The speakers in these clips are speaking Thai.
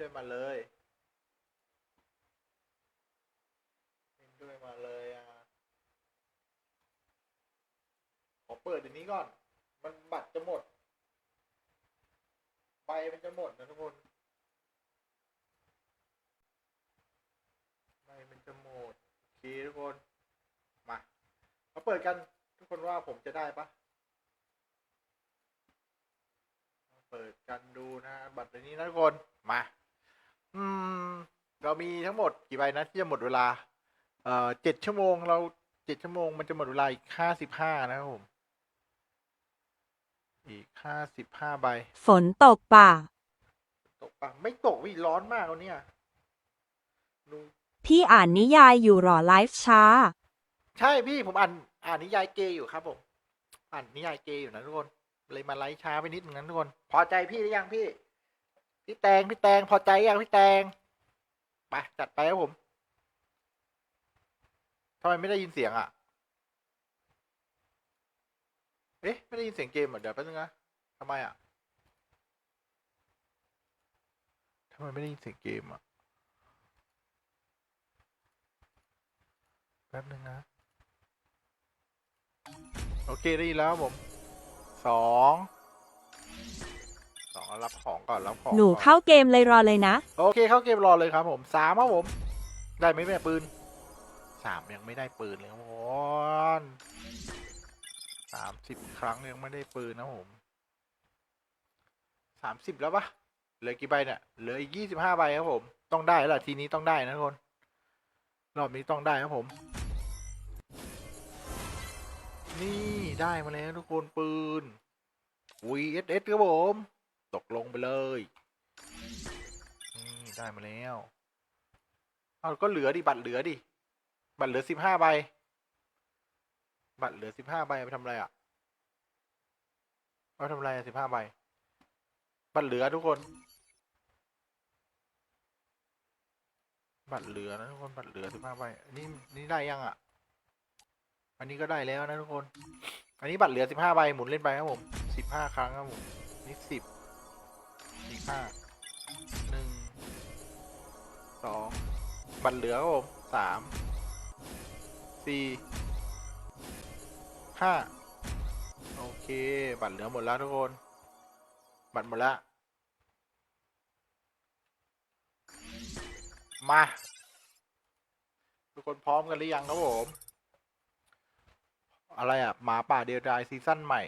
ด้วยมาเลย เล่นด้วยมาเลยอะขอเปิดอันนี้ก่อน มันบัตรจะหมด ใบมันจะหมดนะทุกคนใบมันจะหมด โอเคทุกคน มา มาเปิดกัน ทุกคนว่าผมจะได้ปะเปิดกันดูนะ บัตรนี้นะทุกคน มา อืม เรามีทั้งหมดกี่ใบนะที่จะหมดเวลา เอ่อเจ็ดชั่วโมง เราเจ็ดชั่วโมงมันจะหมดเวลาอีกห้าสิบห้านะครับผม อีกห้าสิบห้าใบ ฝนตกป่ะ ตกปะไม่ตกวิร้อนมากวันเนี้ยดูพี่อ่านนิยายอยู่หรอไลฟ์ช้า ใช่พี่ผมอ่านอ่านนิยายเกย์อยู่ครับผมอ่านนิยายเกย์อยู่นะทุกคนเลยมาไลฟ์ช้าไปนิดนึงนะทุกคน พอใจพี่หรือยังพี่ พี่แตงพี่แตงพอใจยังพี่แตงไปจัดไปครับผมทำไมไม่ได้ยินเสียงอะ เอ๊ะ ไม่ได้ยินเสียงเกมเหรอเดี๋ยวแป๊บนึงนะทำไมอะทำไมไม่ได้ยินเสียงเกมอะ แป๊บนึงนะ โอเคได้ยินแล้วผมสอง รับของก่อนรับของหนูก่อนเข้าเกมเลยรอเลยนะ โอเคเข้าเกมรอเลยครับผมสามครับผม ได้ไหมแม่ปืนสามยังไม่ได้ปืนเลยครับผมสามสิบครั้งยังไม่ได้ปืนนะผมสามสิบแล้วปะเหลือกี่ใบเนี่ยเหลืออีกยี่สิบห้าใบครับผม ต้องได้แล้วล่ะทีนี้ต้องได้นะทุกคนรอบนี้ต้องได้ครับผม นี่ได้มาแล้วทุกคนปืน VSS ครับผม ตกลงไปเลย นี่ได้มาแล้ว เอาก็เหลือดิบัตรเหลือดิ บัตรเหลือสิบห้าใบ บัตรเหลือสิบห้าใบไปทำอะไรอะเอาไปทำอะไรสิบห้าใบ บัตรเหลือทุกคน บัตรเหลือนะทุกคน บัตรเหลือสิบห้าใบนนี้นี่ได้ยังอะ อันนี้ก็ได้แล้วนะทุกคน อันนี้บัตรเหลือสิบห้าใบหมุนเล่นไปครับผมสิบห้าครั้งครับผมนี่สิบ ห้าหนึ่งสองบัตรเหลือครับผมสามสี่ห้าโอเค บัตรเหลือหมดแล้วทุกคน บัตรหมดแล้ว มา ทุกคนพร้อมกันหรือยังครับผม อะไรอะหมาป่าเดียวดายซีซั่นใหม่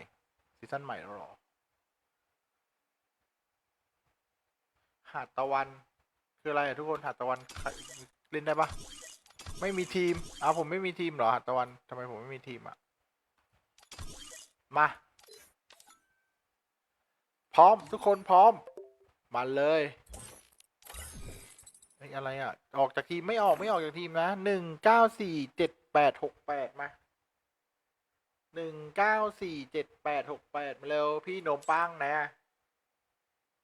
ซีซั่นใหม่แล้วหรอ หาดตะวัน คืออะไรอะทุกคนหาดตะวันใครเล่นได้ปะไม่มีทีมอ้าวผมไม่มีทีมเหรอหาดตะวันทำไมผมไม่มีทีมอะมา พร้อมทุกคนพร้อม มาเลยอะไรอะ ออกจากทีม ไม่ออกไม่ออกจากทีมนะหนึ่งเก้าสี่เจ็ดแปดหกแปดมาหนึ่งเก้าสี่เจ็ดแปดหกแปดมาเร็วพี่นมปังนะ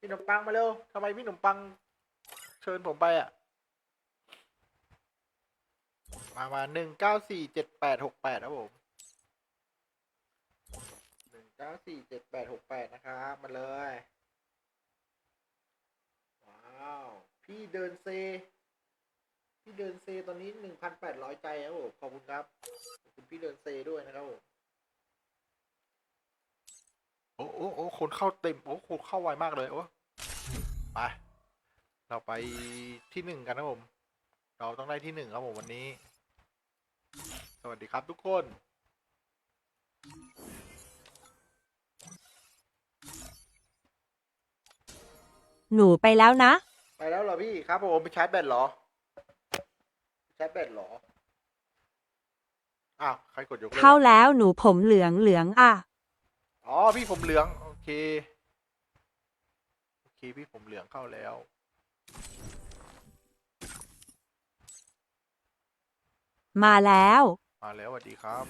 พี่หนมปังมาเร็วทำไมพี่หนมปังเชิญผมไปอะ มามาหนึ่งเก้าสี่เจ็ดแปดหกแปดครับผมหนึ่งเก้าสี่เจ็ดแปดหกแปดนะครับมาเลย ว้าว พี่เดินเซ พี่เดินเซตอนนี้หนึ่งพันแปดร้อยใจครับผมขอบคุณครับขอบคุณพี่เดินเซด้วยนะครับผมโอ้โอ้โอ้คนเข้าเต็ม โอ้คนเข้าไวมากเลย โอ้ ไป เราไปที่หนึ่งกันนะผม เราต้องได้ที่หนึ่งครับผมวันนี้ สวัสดีครับทุกคน หนูไปแล้วนะ ไปแล้วเหรอพี่ครับผมไปชาร์จแบตเหรอชาร์จแบตเหรอ อ้าว ใครกดยกเลิกเข้าแล้วหนูผมเหลืองเหลืองอะ อ๋อ พี่ผมเหลือง โอเค โอเคพี่ผมเหลืองเข้าแล้ว มาแล้ว มาแล้วสวัสดีครับ